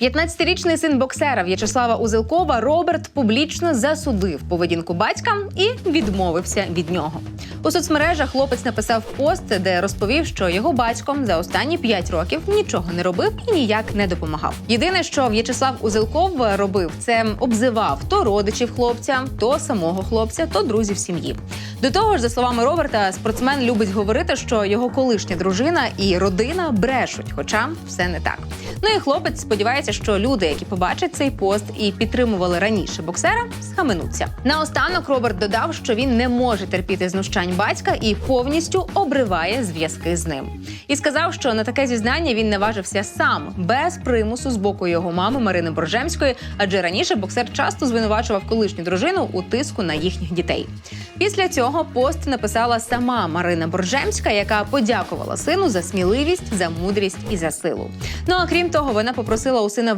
15-річний син боксера В'ячеслава Узелкова Роберт публічно засудив поведінку батька і відмовився від нього. У соцмережах хлопець написав пост, де розповів, що його батько за останні 5 років нічого не робив і ніяк не допомагав. Єдине, що В'ячеслав Узелков робив, це обзивав то родичів хлопця, то самого хлопця, то друзів сім'ї. До того ж, за словами Роберта, спортсмен любить говорити, що його колишня дружина і родина брешуть, хоча все не так. Ну і хлопець сподівається, що люди, які побачать цей пост і підтримували раніше боксера, схаменуться. Наостанок Роберт додав, що він не може терпіти знущань батька і повністю обриває зв'язки з ним. І сказав, що на таке зізнання він наважився сам без примусу з боку його мами Марини Боржемської, адже раніше боксер часто звинувачував колишню дружину у тиску на їхніх дітей. Після цього пост написала сама Марина Боржемська, яка подякувала сину за сміливість, за мудрість і за силу. Ну а крім того, вона попросила у сина